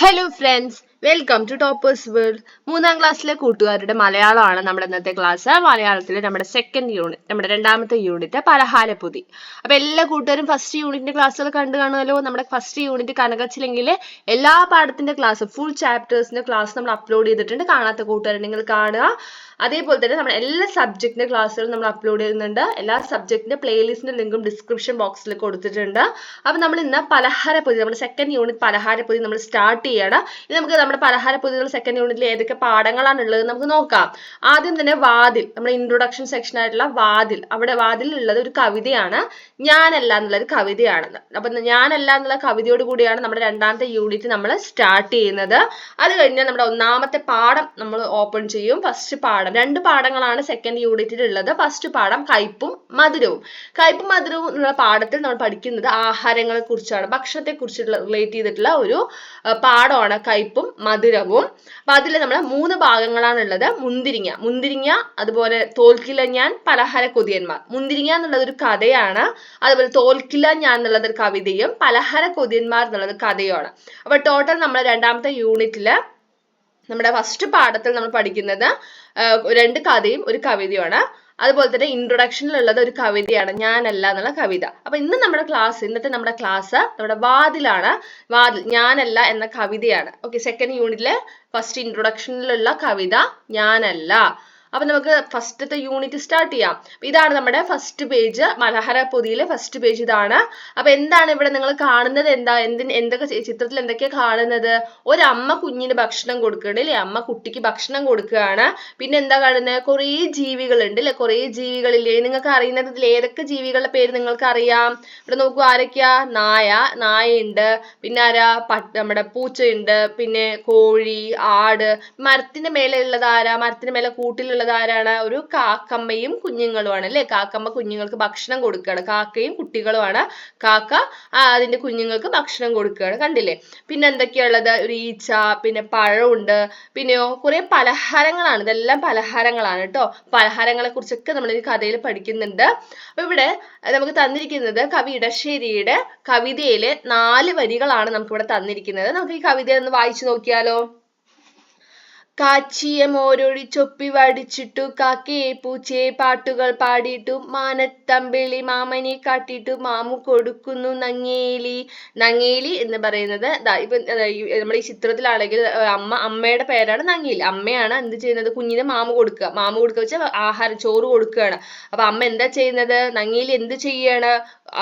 hello friends welcome to Toppers World മൂന്നാം ക്ലാസ്സിലെ കൂട്ടുകാരുടെ മലയാളമാണ് നമ്മുടെ ഇന്നത്തെ ക്ലാസ് മലയാളത്തിലെ നമ്മുടെ സെക്കൻഡ് യൂണിറ്റ് നമ്മുടെ രണ്ടാമത്തെ യൂണിറ്റ് പലഹാരപ്പൊതി. അപ്പൊ എല്ലാ കൂട്ടുകാരും ഫസ്റ്റ് യൂണിറ്റിന്റെ ക്ലാസ്സുകൾ കണ്ടു കാണുമല്ലോ. നമ്മുടെ ഫസ്റ്റ് യൂണിറ്റ് കനകച്ചിലെങ്കിൽ എല്ലാ പാഠത്തിന്റെ ക്ലാസ് ഫുൾ ചാപ്റ്റേഴ്സിന്റെ ക്ലാസ് നമ്മൾ അപ്ലോഡ് ചെയ്തിട്ടുണ്ട്. കാണാത്ത കൂട്ടുകാർ നിങ്ങൾ കാണുക. അതേപോലെ തന്നെ നമ്മുടെ എല്ലാ സബ്ജക്റ്റിന്റെ ക്ലാസ്സുകളും നമ്മൾ അപ്ലോഡ് ചെയ്യുന്നുണ്ട്. എല്ലാ സബ്ജക്റ്റിന്റെ പ്ലേലിസ്റ്റിന്റെ ലിങ്കും ഡിസ്ക്രിപ്ഷൻ ബോക്സിൽ കൊടുത്തിട്ടുണ്ട്. അപ്പൊ നമ്മൾ ഇന്ന് പലഹാരപ്പൊതി നമ്മുടെ സെക്കൻഡ് യൂണിറ്റ് പലഹാരപ്പൊതി നമ്മൾ സ്റ്റാർട്ട് ചെയ്യണം. ഇത് നമുക്ക് നമ്മുടെ പലഹാര പലഹാരപ്പൊതികൾ സെക്കൻഡ് യൂണിറ്റിൽ ഏതൊക്കെ പാഠങ്ങളാണ് ഉള്ളത് നമുക്ക് നോക്കാം. ആദ്യം തന്നെ വാതിൽ നമ്മുടെ ഇൻട്രൊഡക്ഷൻ സെക്ഷൻ ആയിട്ടുള്ള വാതിൽ. അവിടെ വാതിൽ ഉള്ളത് ഒരു കവിതയാണ് ഞാനല്ല എന്നുള്ള ഒരു കവിതയാണ് അപ്പൊ ഞാനല്ല എന്നുള്ള കവിതയോട് കൂടിയാണ് നമ്മുടെ രണ്ടാമത്തെ യൂണിറ്റ് നമ്മൾ സ്റ്റാർട്ട് ചെയ്യുന്നത്. അത് കഴിഞ്ഞാൽ നമ്മുടെ ഒന്നാമത്തെ പാഠം നമ്മൾ ഓപ്പൺ ചെയ്യും. ഫസ്റ്റ് പാഠം. രണ്ട് പാഠങ്ങളാണ് സെക്കൻഡ് യൂണിറ്റിൽ ഉള്ളത് ഫസ്റ്റ് പാഠം കയ്പും മധുരവും. കയ്പ് മധുരവും എന്നുള്ള പാഠത്തിൽ നമ്മൾ പഠിക്കുന്നത് ആഹാരങ്ങളെ കുറിച്ചാണ് ഭക്ഷണത്തെ കുറിച്ച് റിലേറ്റ് ചെയ്തിട്ടുള്ള ഒരു പാഠമാണ് കയ്പും മധുരവും. അപ്പൊ അതിൽ നമ്മൾ മൂന്ന് ഭാഗങ്ങളാണ് ഉള്ളത് മുന്തിരിങ്ങ. മുന്തിരിങ്ങ അതുപോലെ തോൽക്കില്ല ഞാൻ പലഹാര കൊതിയന്മാർ. മുന്തിരിങ്ങ എന്നുള്ളത് ഒരു കഥയാണ്. അതുപോലെ തോൽക്കില്ല ഞാൻ എന്നുള്ളത് ഒരു കവിതയും പലഹാര കൊതിയന്മാർ എന്നുള്ളത് കഥയുമാണ്. അപ്പൊ ടോട്ടൽ നമ്മൾ രണ്ടാമത്തെ യൂണിറ്റിൽ നമ്മുടെ ഫസ്റ്റ് പാഠത്തിൽ നമ്മൾ പഠിക്കുന്നത് രണ്ട് കഥയും ഒരു കവിതയുമാണ്. അതുപോലെ തന്നെ ഇൻട്രൊഡക്ഷനിലുള്ളത് ഒരു കവിതയാണ് ഞാനല്ല എന്നുള്ള കവിത. അപ്പൊ ഇന്ന് നമ്മുടെ ക്ലാസ് ഇന്നത്തെ നമ്മുടെ ക്ലാസ് നമ്മുടെ വാതിലാണ് വാതിൽ ഞാനല്ല എന്ന കവിതയാണ്. ഓക്കെ സെക്കൻഡ് യൂണിറ്റിലെ ഫസ്റ്റ് ഇൻട്രൊഡക്ഷനിലുള്ള കവിത ഞാനല്ല. അപ്പൊ നമുക്ക് ഫസ്റ്റത്തെ യൂണിറ്റ് സ്റ്റാർട്ട് ചെയ്യാം. ഇതാണ് നമ്മുടെ ഫസ്റ്റ് പേജ് മലഹര പൊതിയിലെ ഫസ്റ്റ് പേജ് ഇതാണ്. അപ്പൊ എന്താണ് ഇവിടെ നിങ്ങൾ കാണുന്നത്? എന്താ എന്തിന് എന്തൊക്കെ ചിത്രത്തിൽ എന്തൊക്കെയാ കാണുന്നത്? ഒരമ്മ കുഞ്ഞിന് ഭക്ഷണം കൊടുക്കുകയാണ് അല്ലേ? അമ്മ കുട്ടിക്ക് ഭക്ഷണം കൊടുക്കുകയാണ്. പിന്നെ എന്താ കാണുന്നത് കുറേ ജീവികളുണ്ട് അല്ലെ? കുറേ ജീവികളില്ലേ? നിങ്ങൾക്ക് അറിയുന്നത് ഇതിൽ ഏതൊക്കെ ജീവികളുടെ പേര് നിങ്ങൾക്ക് അറിയാം? ഇവിടെ നോക്കൂ ആരൊക്കെയാ? നായ നായയുണ്ട്. പിന്നെ ആരാ? പട്ട് നമ്മുടെ പൂച്ചയുണ്ട്. പിന്നെ കോഴി ആട്. മരത്തിന്റെ മേലെ ഉള്ളത് ആരാ? മരത്തിന്റെ മേലെ കൂട്ടിലുള്ളത് ആരാണ് ഒരു കാക്കമ്മയും കുഞ്ഞുങ്ങളുമാണ് അല്ലെ? കാക്കമ്മ കുഞ്ഞുങ്ങൾക്ക് ഭക്ഷണം കൊടുക്കുകയാണ്. കാക്കയും കുട്ടികളുമാണ്. കാക്ക അതിന്റെ കുഞ്ഞുങ്ങൾക്ക് ഭക്ഷണം കൊടുക്കുകയാണ്. കണ്ടില്ലേ? പിന്നെ എന്തൊക്കെയാ ഉള്ളത്? ഒരു ഈച്ച പിന്നെ പഴമുണ്ട് പിന്നെയോ കുറെ പലഹാരങ്ങളാണ്. ഇതെല്ലാം പലഹാരങ്ങളാണ് കേട്ടോ. പലഹാരങ്ങളെ കുറിച്ചൊക്കെ നമ്മൾ ഈ കഥയിൽ പഠിക്കുന്നുണ്ട്. അപ്പൊ ഇവിടെ നമുക്ക് തന്നിരിക്കുന്നത് കവി ഇടശ്ശേരിയുടെ കവിതയിലെ നാല് വരികളാണ് നമുക്ക് ഇവിടെ തന്നിരിക്കുന്നത്. നമുക്ക് ഈ കവിത ഒന്ന് വായിച്ചു നോക്കിയാലോ? കാച്ചിയ മോരൊഴി ചൊപ്പി വടിച്ചിട്ടു കാക്കയെ പൂച്ചയെ പാട്ടുകൾ പാടിയിട്ടു മാനത്തമ്പിളി മാമനെ കാട്ടിയിട്ടു മാമു കൊടുക്കുന്നു നങ്ങേലി. നങ്ങേലി എന്ന് പറയുന്നത് ഇപ്പൊ നമ്മുടെ ഈ ചിത്രത്തിലാണെങ്കിൽ അമ്മ അമ്മയുടെ പേരാണ് നങ്ങേലി. അമ്മയാണ് എന്ത് ചെയ്യുന്നത്? കുഞ്ഞിന് മാമു കൊടുക്കുക. മാമു കൊടുക്കുക വെച്ചാൽ ആഹാരം ചോറ് കൊടുക്കുകയാണ്. അപ്പൊ അമ്മ എന്താ ചെയ്യുന്നത്? നങ്ങേലി എന്ത് ചെയ്യാണ്?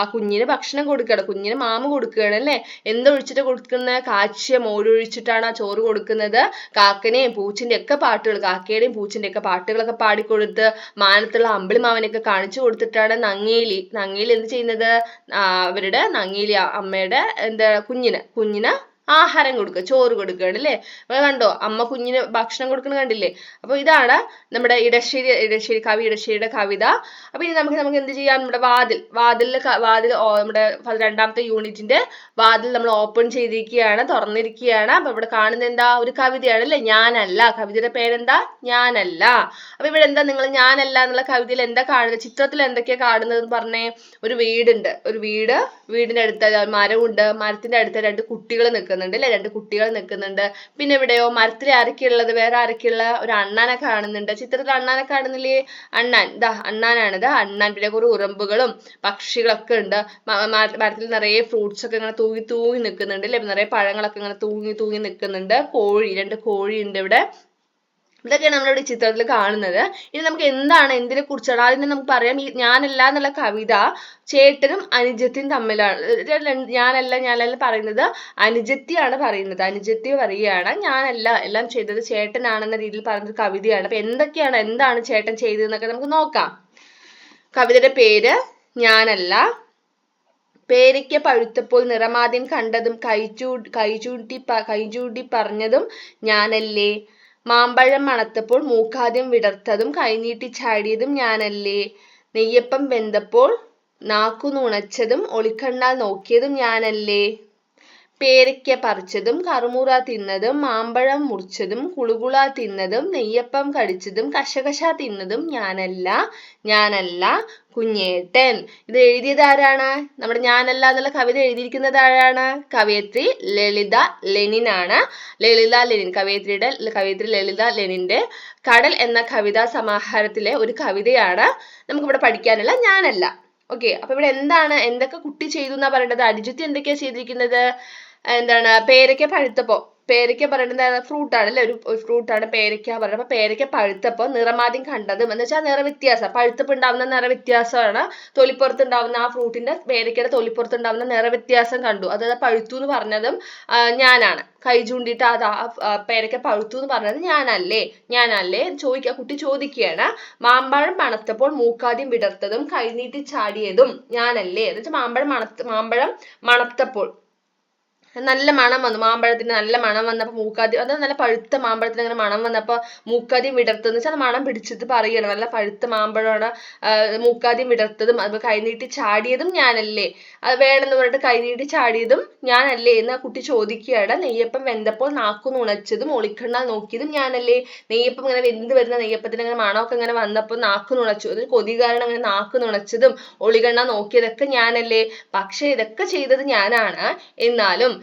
ആ കുഞ്ഞിന് ഭക്ഷണം കൊടുക്കുകയാണ്. കുഞ്ഞിന് മാമ കൊടുക്കുകയാണ് അല്ലേ? എന്തൊഴിച്ചിട്ട് കൊടുക്കുന്നത് കാച്ചിയ മോരൊഴിച്ചിട്ടാണ് ആ ചോറ് കൊടുക്കുന്നത്. കാക്കനെയും പൂച്ചന്റെ ഒക്കെ പാട്ടുകൾ കാക്കയുടെയും പൂച്ചന്റെ ഒക്കെ പാട്ടുകളൊക്കെ പാടിക്കൊടുത്ത് മാനത്തുള്ള അമ്പിളി മാവനൊക്കെ കാണിച്ചു കൊടുത്തിട്ടാണ് നങ്ങേലി നങ്ങേലി എന്ത് ചെയ്യുന്നത്? അവരുടെ നങ്ങേലി അമ്മയുടെ എന്താ കുഞ്ഞിന് കുഞ്ഞിന് ആഹാരം കൊടുക്കുക ചോറ് കൊടുക്കുകയാണ് അല്ലേ? അപ്പൊ കണ്ടോ അമ്മ കുഞ്ഞിന് ഭക്ഷണം കൊടുക്കുന്നത് കണ്ടില്ലേ? അപ്പൊ ഇതാണ് നമ്മുടെ ഇടശ്ശേരി ഇടശ്ശേരി കവി ഇടശ്ശേരിയുടെ കവിത. അപ്പൊ ഇനി നമുക്ക് നമുക്ക് എന്ത് ചെയ്യാം? നമ്മുടെ വാതിൽ വാതിലിൽ വാതിൽ നമ്മുടെ രണ്ടാമത്തെ യൂണിറ്റിന്റെ വാതിൽ നമ്മൾ ഓപ്പൺ ചെയ്തിരിക്കുകയാണ് തുറന്നിരിക്കുകയാണ്. അപ്പൊ ഇവിടെ കാണുന്നത് എന്താ? ഒരു കവിതയാണ് അല്ലേ? ഞാനല്ല. കവിതയുടെ പേരെന്താ? ഞാനല്ല. അപ്പൊ ഇവിടെ എന്താ? നിങ്ങൾ ഞാനല്ല എന്നുള്ള കവിതയിൽ എന്താ കാണുന്നത്? ചിത്രത്തിൽ എന്തൊക്കെയാ കാണുന്നത് എന്ന് പറഞ്ഞേ? ഒരു വീടുണ്ട്. ഒരു വീട്. വീടിന്റെ അടുത്ത് മരമുണ്ട്. മരത്തിന്റെ അടുത്ത് രണ്ട് കുട്ടികൾ നിൽക്കുന്നുണ്ട് അല്ലെ? രണ്ട് കുട്ടികൾ നിൽക്കുന്നുണ്ട്. പിന്നെ ഇവിടെയോ മരത്തിൽ ആരൊക്കെയുള്ളത്? വേറെ ആരൊക്കെയുള്ള ഒരു അണ്ണാനെ കാണുന്നുണ്ട്. ചിത്രത്തിൽ അണ്ണാനെ കാണുന്നില്ലേ? അണ്ണാൻ. ദാ അണ്ണാനാണിത് അണ്ണാൻ. പിന്നെ കുറെ ഉറുമ്പുകളും പക്ഷികളൊക്കെ ഉണ്ട്. മരത്തിൽ നിറയെ ഫ്രൂട്ട്സ് ഒക്കെ ഇങ്ങനെ തൂങ്ങി തൂങ്ങി നിൽക്കുന്നുണ്ട് അല്ലെ? നിറയെ പഴങ്ങളൊക്കെ ഇങ്ങനെ തൂങ്ങി തൂങ്ങി നിൽക്കുന്നുണ്ട്. കോഴി രണ്ട് കോഴി ഉണ്ട് ഇവിടെ. ഇതൊക്കെയാണ് നമ്മളിവിടെ ചിത്രത്തിൽ കാണുന്നത്. ഇനി നമുക്ക് എന്താണ് എന്തിനെ കുറിച്ചാണ്? ആദ്യം നമുക്ക് പറയാം. ഈ ഞാനല്ല എന്നുള്ള കവിത ചേട്ടനും അനുജത്തിയും തമ്മിലാണ്. ഞാനല്ല ഞാനല്ല പറയുന്നത് അനുജത്തിയാണ് പറയുന്നത്. അനുജത്തി പറയുകയാണ് ഞാനല്ല എല്ലാം ചെയ്തത് ചേട്ടനാണെന്ന രീതിയിൽ പറയുന്ന കവിതയാണ്. അപ്പൊ എന്തൊക്കെയാണ് എന്താണ് ചേട്ടൻ ചെയ്തതെന്നൊക്കെ നമുക്ക് നോക്കാം. കവിതയുടെ പേര് ഞാനല്ല. പേരയ്ക്ക പഴുത്തപ്പോൾ നിറമാദ്യം കണ്ടതും കൈചൂ കൈചൂണ്ടി കൈചൂണ്ടി പറഞ്ഞതും ഞാനല്ലേ. മാമ്പഴം മണത്തപ്പോൾ മൂക്കാദ്യം വിടർത്തതും കൈനീട്ടി ചാടിയതും ഞാനല്ലേ. നെയ്യപ്പം വെന്തപ്പോൾ നാക്കു നുണച്ചതും ഒളിക്കണ്ണാൽ നോക്കിയതും ഞാനല്ലേ. പേരയ്ക്ക പറിച്ചതും കറുമുറ തിന്നതും മാമ്പഴം മുറിച്ചതും കുളുകുള തിന്നതും നെയ്യപ്പം കടിച്ചതും കശകശ തിന്നതും ഞാനല്ല ഞാനല്ല കുഞ്ഞേട്ടൻ. ഇത് എഴുതിയത് ആരാണ്? നമ്മുടെ ഞാനല്ല എന്നുള്ള കവിത എഴുതിയിരിക്കുന്നത് ആരാണ്? കവയത്രി ലളിത ലെനിൻ ആണ് ലളിത ലെനിൻ കവയത്രിയുടെ കവയത്രി ലളിത ലെനിന്റെ കടൽ എന്ന കവിതാ സമാഹാരത്തിലെ ഒരു കവിതയാണ് നമുക്കിവിടെ പഠിക്കാനുള്ള ഞാനല്ല. ഓക്കെ അപ്പൊ ഇവിടെ എന്താണ് എന്തൊക്കെ കുട്ടി ചെയ്തു എന്നാ പറയേണ്ടത്? അനുജിത്ത് എന്തൊക്കെയാ ചെയ്തിരിക്കുന്നത്? എന്താണ് പേരയ്ക്ക പഴുത്തപ്പോ പേരയ്ക്ക പറയുന്നത് ഫ്രൂട്ട് ആണ് അല്ലെ ഒരു ഫ്രൂട്ട് ആണ് പേരയ്ക്ക പറയുന്നത് അപ്പൊ പേരയ്ക്ക പഴുത്തപ്പോ നിറമാദ്യം കണ്ടതും എന്ന് വെച്ചാൽ നിറവ്യത്യാസം പഴുത്തപ്പോൾ ഉണ്ടാവുന്ന നിറവ്യത്യാസമാണ് തൊലിപ്പുറത്ത് ഉണ്ടാവുന്ന ആ ഫ്രൂട്ടിന്റെ പേരയ്ക്കയുടെ തൊലിപ്പുറത്ത് ഉണ്ടാവുന്ന നിറവ്യത്യാസം കണ്ടു. അതായത് പഴുത്തു എന്ന് പറഞ്ഞതും ഞാനാണ്. കൈ ചൂണ്ടിയിട്ട് അത് പേരയ്ക്ക പഴുത്തു എന്ന് പറഞ്ഞത് ഞാനല്ലേ ഞാനല്ലേ ചോദിക്കുക കുട്ടി ചോദിക്കുകയാണ്. മാമ്പഴം മണത്തപ്പോൾ മൂക്കാദ്യം വിടർത്തതും കൈനീട്ടി ചാടിയതും ഞാനല്ലേ എന്ന് വെച്ചാൽ മാമ്പഴം മണത്ത് മാമ്പഴം മണത്തപ്പോൾ. നല്ല മണം വന്നു. മാമ്പഴത്തിന് നല്ല മണം വന്നപ്പോൾ മൂക്കാദ്യം അത് നല്ല പഴുത്ത മാമ്പഴത്തിന് അങ്ങനെ മണം വന്നപ്പോൾ മൂക്കാദ്യം വിടർത്തെന്ന് വെച്ചാൽ മണം പിടിച്ചിട്ട് പറയണം. നല്ല പഴുത്ത മാമ്പഴമാണ് മൂക്കാദ്യം വിടർത്തതും അത് കൈനീട്ടി ചാടിയതും ഞാനല്ലേ. അത് വേണമെന്ന് പറഞ്ഞിട്ട് കൈനീട്ടി ചാടിയതും ഞാനല്ലേ എന്ന് ആ കുട്ടി ചോദിക്കുകയാണ്. നെയ്യപ്പം വെന്തപ്പോൾ നാക്കു നുണച്ചതും ഒളിക്കണ്ണാൽ നോക്കിയതും ഞാനല്ലേ. നെയ്യപ്പം ഇങ്ങനെ വെന്ത് വരുന്ന നെയ്യപ്പത്തിന് ഇങ്ങനെ മണമൊക്കെ ഇങ്ങനെ വന്നപ്പോൾ നാക്ക് നുണച്ചു. അതിന് കൊതി കാരണം അങ്ങനെ നാക്ക് നുണച്ചതും ഒളികണ്ണ നോക്കിയതൊക്കെ ഞാനല്ലേ. പക്ഷെ ഇതൊക്കെ ചെയ്തത് ഞാനാണ്. എന്നാലും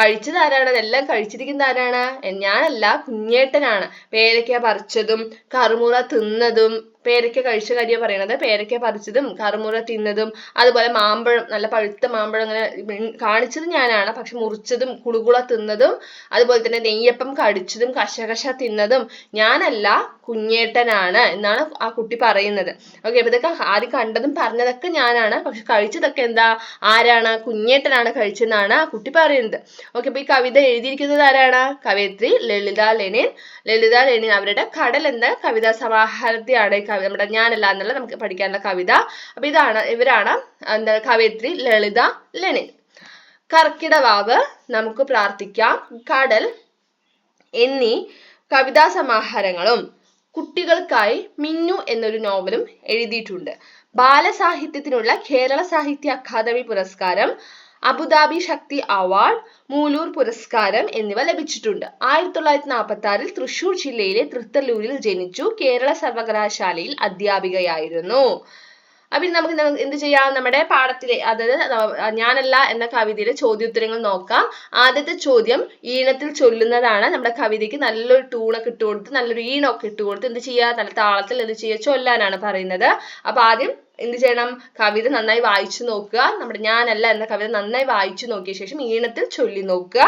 കഴിച്ചത് ആരാണ്? അതെല്ലാം കഴിച്ചിരിക്കുന്നത് ആരാണ്? ഞാനല്ല കുഞ്ഞേട്ടനാണ്. പേരയ്ക്ക പറിച്ചതും കറുമുറ തിന്നതും പേരയ്ക്ക കഴിച്ച കാര്യം പറയണത്. പേരയ്ക്ക പറിച്ചതും കറുമുറ തിന്നതും അതുപോലെ മാമ്പഴം നല്ല പഴുത്ത മാമ്പഴം അങ്ങനെ കാണിച്ചത് ഞാനാണ്. പക്ഷെ മുറിച്ചതും കുളുകുള തിന്നതും അതുപോലെ തന്നെ നെയ്യപ്പം കടിച്ചതും കശകശ തിന്നതും ഞാനല്ല കുഞ്ഞേട്ടനാണ് എന്നാണ് ആ കുട്ടി പറയുന്നത്. ഓക്കെ അപ്പൊ ഇതൊക്കെ ആദ്യം കണ്ടതും പറഞ്ഞതൊക്കെ ഞാനാണ്. പക്ഷെ കഴിച്ചതൊക്കെ എന്താ? ആരാണ്? കുഞ്ഞേട്ടനാണ് കഴിച്ചതെന്നാണ് ആ കുട്ടി പറയുന്നത്. ഓക്കെ അപ്പൊ ഈ കവിത എഴുതിയിരിക്കുന്നത് ആരാണ്? കവയത്രി ലളിത ലെനിൻ ലളിത ലെനിൻ അവരുടെ കടൽ എന്ന കവിതാ സമാഹാരത്തെയാണ് ഈ കവിത. നമ്മുടെ ഞാനല്ല എന്നുള്ള നമുക്ക് പഠിക്കാനുള്ള കവിത. അപ്പൊ ഇതാണ് ഇവരാണ് എന്താ കവയത്രി ലളിത ലെനിൻ കർക്കിടവാവ് നമുക്ക് പ്രാർത്ഥിക്കാം. കടൽ എന്നീ കവിതാ സമാഹാരങ്ങളും കുട്ടികൾക്കായി മിന്നു എന്നൊരു നോവലും എഴുതിയിട്ടുണ്ട്. ബാലസാഹിത്യത്തിനുള്ള കേരള സാഹിത്യ അക്കാദമി പുരസ്കാരം അബുദാബി ശക്തി അവാർഡ് മൂലൂർ പുരസ്കാരം എന്നിവ ലഭിച്ചിട്ടുണ്ട്. ആയിരത്തി തൊള്ളായിരത്തി നാൽപ്പത്തി ആറിൽ തൃശൂർ ജില്ലയിലെ തൃത്തല്ലൂരിൽ ജനിച്ചു. കേരള സർവകലാശാലയിൽ അധ്യാപികയായിരുന്നു. അപ്പൊ നമുക്ക് എന്ത് ചെയ്യാം? നമ്മുടെ പാഠത്തിലെ അതായത് ഞാനല്ല എന്ന കവിതയിലെ ചോദ്യോത്തരങ്ങൾ നോക്കാം. ആദ്യത്തെ ചോദ്യം ഈണത്തിൽ ചൊല്ലുന്നതാണ്. നമ്മുടെ കവിതയ്ക്ക് നല്ലൊരു ടൂണൊക്കെ ഇട്ട് കൊടുത്ത് നല്ലൊരു ഈണമൊക്കെ ഇട്ട് കൊടുത്ത് എന്ത് ചെയ്യുക? നല്ല താളത്തിൽ എന്ത് ചെയ്യുക? ചൊല്ലാനാണ് പറയുന്നത്. അപ്പൊ ആദ്യം എന്ത് ചെയ്യണം? കവിത നന്നായി വായിച്ചു നോക്കുക. നമ്മുടെ ഞാനല്ല എന്ന കവിത നന്നായി വായിച്ചു നോക്കിയ ശേഷം ഈണത്തിൽ ചൊല്ലി നോക്കുക.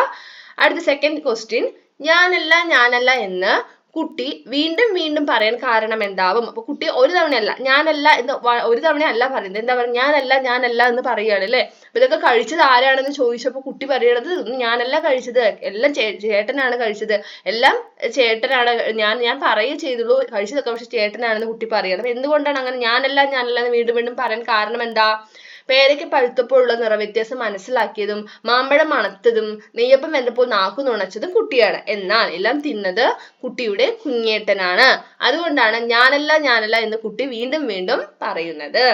അടുത്ത സെക്കൻഡ് ക്വസ്റ്റ്യൻ ഞാനല്ല ഞാനല്ല എന്ന് കുട്ടി വീണ്ടും വീണ്ടും പറയാൻ കാരണം എന്താവും? അപ്പൊ കുട്ടി ഒരു തവണയല്ല ഞാനല്ല എന്ന് ഒരു തവണയല്ല പറയുന്നത്. എന്താ പറയുക? ഞാനല്ല ഞാനല്ല എന്ന് പറയുകയാണ് അല്ലേ? അപ്പൊ ഇതൊക്കെ കഴിച്ചത് ആരാണെന്ന് ചോദിച്ചപ്പോൾ കുട്ടി പറയണത് ഞാനല്ല കഴിച്ചത്. എല്ലാം ചേട്ടനാണ് കഴിച്ചത്. എല്ലാം ചേട്ടനാണ് ഞാൻ ഞാൻ പറയുക ചെയ്തുള്ളൂ. കഴിച്ചതൊക്കെ പക്ഷെ ചേട്ടനാണെന്ന് കുട്ടി പറയണം. എന്തുകൊണ്ടാണ് അങ്ങനെ ഞാനല്ല ഞാനല്ല എന്ന് വീണ്ടും വീണ്ടും പറയാൻ കാരണം എന്താ? പേരയ്ക്ക പഴുത്തപ്പോഴുള്ള നിറവ്യത്യാസം മനസ്സിലാക്കിയതും മാമ്പഴം മണത്തതും നെയ്യപ്പം വെന്തപ്പോൾ നാക്കു നുണച്ചതും കുട്ടിയാണ്. എന്നാൽ എല്ലാം തിന്നത് കുട്ടിയുടെ കുഞ്ഞേട്ടനാണ്. അതുകൊണ്ടാണ് ഞാനല്ല ഞാനല്ല എന്ന് കുട്ടി വീണ്ടും വീണ്ടും പറയുന്നത്.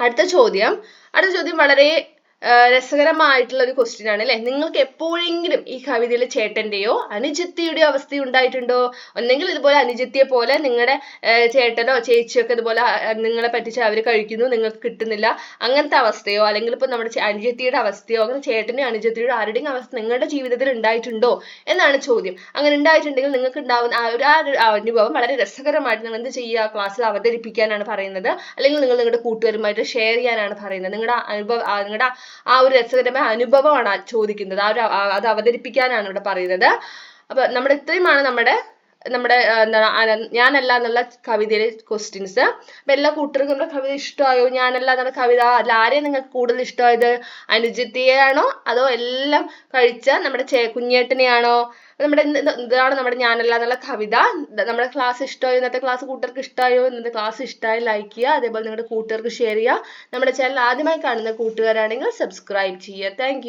അടുത്ത ചോദ്യം. അടുത്ത ചോദ്യം വളരെ രസകരമായിട്ടുള്ള ഒരു ക്വസ്റ്റ്യൻ ആണ് അല്ലെ നിങ്ങൾക്ക് എപ്പോഴെങ്കിലും ഈ കവിതയിൽ ചേട്ടന്റെയോ അനുജത്തിയുടെയോ അവസ്ഥ ഉണ്ടായിട്ടുണ്ടോ? ഒന്നെങ്കിൽ ഇതുപോലെ അനുജത്തിയെ പോലെ നിങ്ങളുടെ ചേട്ടനോ ചേച്ചിയോ ഒക്കെ ഇതുപോലെ നിങ്ങളെ പറ്റിച്ച് അവർ കഴിക്കുന്നു നിങ്ങൾക്ക് കിട്ടുന്നില്ല അങ്ങനത്തെ അവസ്ഥയോ? അല്ലെങ്കിൽ ഇപ്പൊ നമ്മുടെ അനുജത്തിയുടെ അവസ്ഥയോ അങ്ങനെ ചേട്ടന്റെയോ അനുജത്തിയുടെ ആരുടെയും അവസ്ഥ നിങ്ങളുടെ ജീവിതത്തിൽ ഉണ്ടായിട്ടുണ്ടോ എന്നാണ് ചോദ്യം. അങ്ങനെ ഉണ്ടായിട്ടുണ്ടെങ്കിൽ നിങ്ങൾക്ക് ഉണ്ടാവുന്ന ആ ഒരു അനുഭവം വളരെ രസകരമായിട്ട് നിങ്ങൾ എന്ത് ചെയ്യുക? ക്ലാസ്സിൽ അവതരിപ്പിക്കാനാണ് പറയുന്നത്. അല്ലെങ്കിൽ നിങ്ങൾ നിങ്ങളുടെ കൂട്ടുകാരുമായിട്ട് ഷെയർ ചെയ്യാനാണ് പറയുന്നത്. നിങ്ങളുടെ അനുഭവം നിങ്ങളുടെ ആ ഒരു രസകരമായ അനുഭവമാണ് ചോദിക്കുന്നത്. ആ ഒരു അത് അവതരിപ്പിക്കാനാണ് ഇവിടെ പറയുന്നത്. അപ്പൊ നമ്മുടെ ഇത്രയുമാണ് നമ്മുടെ നമ്മുടെ ഞാനല്ല എന്നുള്ള കവിതയിലെ ക്വസ്റ്റ്യൻസ് അപ്പൊ എല്ലാ കൂട്ടർക്കും നമ്മുടെ കവിത ഇഷ്ടമായോ? ഞാനല്ല എന്നുള്ള കവിത അല്ല ആരെയും നിങ്ങൾക്ക് കൂടുതൽ ഇഷ്ടമായത്? അനുജിത്തിയെയാണോ? അതോ എല്ലാം കഴിച്ച നമ്മുടെ ചേ കുഞ്ഞേട്ടനെയാണോ? നമ്മുടെ ഇതാണ് നമ്മുടെ ഞാനല്ല എന്നുള്ള കവിത. നമ്മുടെ ക്ലാസ് ഇഷ്ടമായോ ഇന്നത്തെ ക്ലാസ് കൂട്ടുകാർക്ക് ഇഷ്ടമായോ ഇന്നത്തെ ക്ലാസ് ഇഷ്ടമായി ലൈക്ക് ചെയ്യുക. അതേപോലെ നിങ്ങളുടെ കൂട്ടുകാർക്ക് ഷെയർ ചെയ്യുക. നമ്മുടെ ചാനൽ ആദ്യമായി കാണുന്ന കൂട്ടുകാരാണെങ്കിൽ സബ്സ്ക്രൈബ് ചെയ്യുക. താങ്ക്